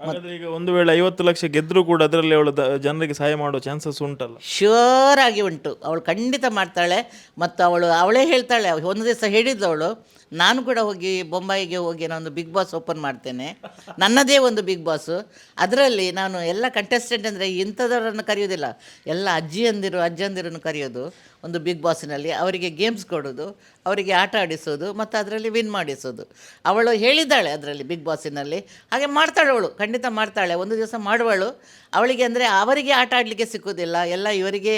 ಹಾಗಾದ್ರೆ ಈಗ ಒಂದು ವೇಳೆ ಐವತ್ತು ಲಕ್ಷ ಗೆದ್ದರೂ ಕೂಡ ಅದರಲ್ಲಿ ಅವಳು ಜನರಿಗೆ ಸಹಾಯ ಮಾಡೋ ಚಾನ್ಸಸ್ ಉಂಟಲ್ಲ? ಶ್ಯೂರ್ ಆಗಿ ಉಂಟು. ಅವಳು ಖಂಡಿತ ಮಾಡ್ತಾಳೆ. ಮತ್ತು ಅವಳು ಅವಳೇ ಹೇಳ್ತಾಳೆ. ಒಂದು ದಿವಸ ಹೇಳಿದ್ದು ಅವಳು ನಾನು ಕೂಡ ಹೋಗಿ ಬೊಂಬಾಯಿಗೆ ಹೋಗಿ ನಾನು ಬಿಗ್ ಬಾಸ್ ಓಪನ್ ಮಾಡ್ತೇನೆ. ನನ್ನದೇ ಒಂದು ಬಿಗ್ ಬಾಸು. ಅದರಲ್ಲಿ ನಾನು ಎಲ್ಲ ಕಂಟೆಸ್ಟೆಂಟ್ ಅಂದರೆ ಇಂಥದವರನ್ನು ಕರೆಯೋದಿಲ್ಲ ಎಲ್ಲ ಅಜ್ಜಿಯಂದಿರು ಅಜ್ಜಂದಿರನ್ನು ಕರೆಯೋದು. ಒಂದು ಬಿಗ್ ಬಾಸಿನಲ್ಲಿ ಅವರಿಗೆ ಗೇಮ್ಸ್ ಕೊಡೋದು, ಅವರಿಗೆ ಆಟ ಆಡಿಸೋದು, ಮತ್ತು ಅದರಲ್ಲಿ ವಿನ್ ಮಾಡಿಸೋದು. ಅವಳು ಹೇಳಿದ್ದಾಳೆ ಅದರಲ್ಲಿ ಬಿಗ್ ಬಾಸಿನಲ್ಲಿ ಹಾಗೆ ಮಾಡ್ತಾಳೆ ಅವಳು, ಖಂಡಿತ ಮಾಡ್ತಾಳೆ, ಒಂದು ದಿವಸ ಮಾಡುವಳು. ಅವಳಿಗೆ ಅಂದರೆ ಅವರಿಗೆ ಆಟ ಆಡಲಿಕ್ಕೆ ಸಿಕ್ಕೋದಿಲ್ಲ, ಎಲ್ಲ ಇವರಿಗೆ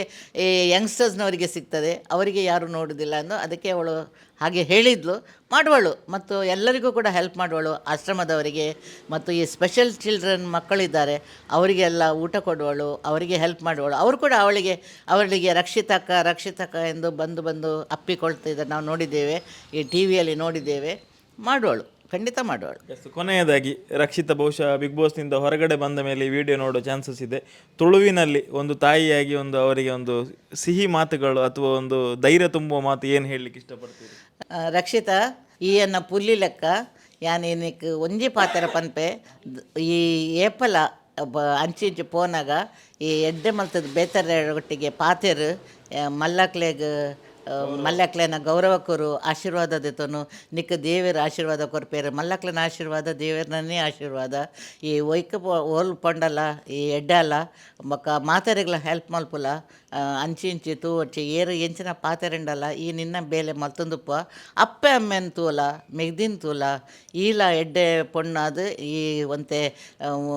ಯಂಗ್ಸ್ಟರ್ಸ್ನವರಿಗೆ ಸಿಗ್ತದೆ, ಅವರಿಗೆ ಯಾರು ನೋಡೋದಿಲ್ಲ ಅನ್ನೋ, ಅದಕ್ಕೆ ಅವಳು ಹಾಗೆ ಹೇಳಿದ್ಲು. ಮಾಡುವಳು ಮತ್ತು ಎಲ್ಲರಿಗೂ ಕೂಡ ಹೆಲ್ಪ್ ಮಾಡುವಳು ಆಶ್ರಮದವರಿಗೆ ಮತ್ತು ಈ ಸ್ಪೆಷಲ್ ಚಿಲ್ಡ್ರನ್ ಮಕ್ಕಳಿದ್ದಾರೆ, ಅವರಿಗೆಲ್ಲ ಊಟ ಕೊಡುವಳು, ಅವರಿಗೆ ಹೆಲ್ಪ್ ಮಾಡುವಳು. ಅವರು ಕೂಡ ಅವಳಿಗೆ ಅವಳಿಗೆ ರಕ್ಷಿತಕ್ಕ ರಕ್ಷಿತಕ್ಕ ಎಂದು ಬಂದು ಬಂದು ಅಪ್ಪಿಕೊಳ್ತಿದ್ದ ನಾವು ನೋಡಿದ್ದೇವೆ, ಈ ಟಿ ವಿಯಲ್ಲಿ ನೋಡಿದ್ದೇವೆ, ಮಾಡುವಳು. ಖಂಡಿತ ಮಾಡುವಳು. ಎಸ್ ಕೊನೆಯದಾಗಿ ರಕ್ಷಿತ ಬಹುಶಃ ಬಿಗ್ ಬಾಸ್ನಿಂದ ಹೊರಗಡೆ ಬಂದ ಮೇಲೆ ಈ ವಿಡಿಯೋ ನೋಡೋ ಚಾನ್ಸಸ್ ಇದೆ. ತುಳುವಿನಲ್ಲಿ ಒಂದು ತಾಯಿಯಾಗಿ ಒಂದು ಅವರಿಗೆ ಒಂದು ಸಿಹಿ ಮಾತುಗಳು ಅಥವಾ ಒಂದು ಧೈರ್ಯ ತುಂಬುವ ಮಾತು ಏನು ಹೇಳಲಿಕ್ಕೆ ಇಷ್ಟಪಡ್ತೀರಿ? ಆ, ರಕ್ಷಿತ ಈಯನ್ನ ಪುಲ್ಲಿ ಲೆಕ್ಕ ಯಾನೇನಿಕ್ ಒಂಜಿ ಪಾತ್ರ ಪನ್ಪೆ ದ್- ಈ ಏಪಲ ಬ ಅಂಚಿಂಚು ಪೋನಾಗ ಈ ಎಡ್ಡೆ ಮಲ್ತದ ಬೇತರ ಒಟ್ಟಿಗೆ ಪಾತೆರ್ ಮಲ್ಲಕ್ಲೆಗ್ ಮಲ್ಲಕ್ಲೆನ ಗೌರವ ಕೊರು ಆಶೀರ್ವಾದ ದಿತನು, ನಿಕ್ಕ ದೇವರ ಆಶೀರ್ವಾದ ಕೊರ್ಪೇರು ಮಲ್ಲಕ್ಲೆನ ಆಶೀರ್ವಾದ ದೇವರನ್ನೇ ಆಶೀರ್ವಾದ. ಈ ಒಯ್ಕ ಓಲ್ ಪೊಂಡಲ ಈ ಎಡ್ಡಲ್ಲ, ಮಕ್ಕ ಮಾತೆರೆಗ್ಲ ಹೆಲ್ಪ್ ಮಲ್ಪುಲ ಅಂಚಿ ಇಂಚಿ ತೂವಚ್ಚಿ, ಏರು ಎಂಚಿನ ಪಾತೆರೆಂಡಲ್ಲ, ಈ ನಿನ್ನ ಬೇಲೆ ಮಲ್ತೊಂದುಪ್ಪ, ಅಪ್ಪೆ ಅಮ್ಮೆನ್ ತೂಲ, ಮೆಗ್ದಿನ್ ತೂಲ, ಈಲ ಎಡ್ಡೆ ಪೊಣ್ಣಾದು ಈ ಒಂತೆ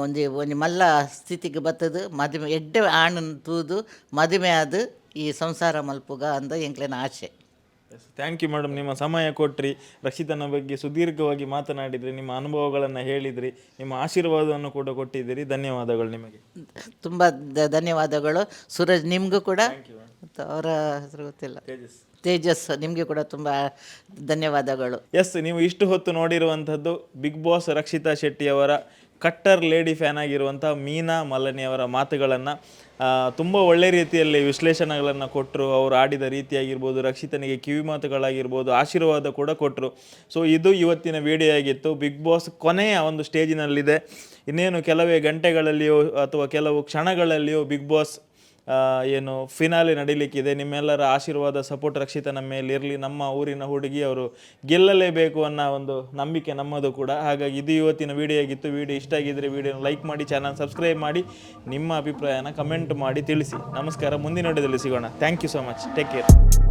ಒಂದು ಒಂದು ಮಲ್ಲ ಸ್ಥಿತಿಗೆ ಬತ್ತದು ಮದುವೆ ಎಡ್ಡೆ ಆಣನ್ ತೂದು ಮದುವೆ ಆದು ಈ ಸಂಸಾರ ಮಲ್ಪುಗ ಅಂತ ಎಂಕ್ಲೆನ ಆಸೆ ಥ್ಯಾಂಕ್ ಯು ಮೇಡಮ್ ನಿಮ್ಮ ಸಮಯ ಕೊಟ್ರಿ ರಕ್ಷಿತನ ಬಗ್ಗೆ ಸುದೀರ್ಘವಾಗಿ ಮಾತನಾಡಿದ್ರಿ ನಿಮ್ಮ ಅನುಭವಗಳನ್ನು ಹೇಳಿದ್ರಿ ನಿಮ್ಮ ಆಶೀರ್ವಾದವನ್ನು ಕೂಡ ಕೊಟ್ಟಿದ್ದೀರಿ. ಧನ್ಯವಾದಗಳು ನಿಮಗೆ. ತುಂಬ ದ- ಧನ್ಯವಾದಗಳು. ಸೂರಜ್ ನಿಮಗೂ ಕೂಡ ಮತ್ತು ಅವರ ಹೆಸರು ಗೊತ್ತಿಲ್ಲ. ತೇಜಸ್. ತೇಜಸ್ ನಿಮಗೆ ಕೂಡ ತುಂಬ ಧನ್ಯವಾದಗಳು. ಎಸ್ ನೀವು ಇಷ್ಟು ಹೊತ್ತು ನೋಡಿರುವಂಥದ್ದು ಬಿಗ್ ಬಾಸ್ ರಕ್ಷಿತಾ ಶೆಟ್ಟಿಯವರ ಕಟ್ಟರ್ ಲೇಡಿ ಫ್ಯಾನ್ ಆಗಿರುವಂಥ ಮೀನಾ ಮಲನಿ ಅವರ ಮಾತುಗಳನ್ನು ತುಂಬ ಒಳ್ಳೆ ರೀತಿಯಲ್ಲಿ ವಿಶ್ಲೇಷಣೆಗಳನ್ನು ಕೊಟ್ಟರು ಅವರು ಆಡಿದ ರೀತಿಯಾಗಿರ್ಬೋದು, ರಕ್ಷಿತನಿಗೆ ಕಿವಿ ಮಾತುಗಳಾಗಿರ್ಬೋದು, ಆಶೀರ್ವಾದ ಕೂಡ ಕೊಟ್ಟರು ಸೊ ಇದು ಇವತ್ತಿನ ವಿಡಿಯೋ ಆಗಿತ್ತು ಬಿಗ್ ಬಾಸ್ ಕೊನೆಯ ಒಂದು ಸ್ಟೇಜಿನಲ್ಲಿದೆ. ಇನ್ನೇನು ಕೆಲವೇ ಗಂಟೆಗಳಲ್ಲಿಯೋ ಅಥವಾ ಕೆಲವು ಕ್ಷಣಗಳಲ್ಲಿಯೋ ಬಿಗ್ ಬಾಸ್ ಏನು ಫಿನಾಲೆ ನಡೀಲಿಕ್ಕಿದೆ. ನಿಮ್ಮೆಲ್ಲರ ಆಶೀರ್ವಾದ ಸಪೋರ್ಟ್ ರಕ್ಷಿತ ನಮ್ಮ ಮೇಲೆ ಇರಲಿ ನಮ್ಮ ಊರಿನ ಹುಡುಗಿ ಅವರು ಗೆಲ್ಲಲೇಬೇಕು ಅನ್ನೋ ಒಂದು ನಂಬಿಕೆ ನಮ್ಮದು ಕೂಡ. ಹಾಗಾಗಿ ಇದು ಇವತ್ತಿನ ವಿಡಿಯೋ ಆಗಿತ್ತು ವಿಡಿಯೋ ಇಷ್ಟ ಆಗಿದ್ದರೆ ವಿಡಿಯೋನ ಲೈಕ್ ಮಾಡಿ ಚಾನಲ್ ಸಬ್ಸ್ಕ್ರೈಬ್ ಮಾಡಿ, ನಿಮ್ಮ ಅಭಿಪ್ರಾಯನ ಕಮೆಂಟ್ ಮಾಡಿ ತಿಳಿಸಿ. ನಮಸ್ಕಾರ. ಮುಂದಿನ ವಿಡಿಯೋದಲ್ಲಿ ಸಿಗೋಣ. Thank you so much take care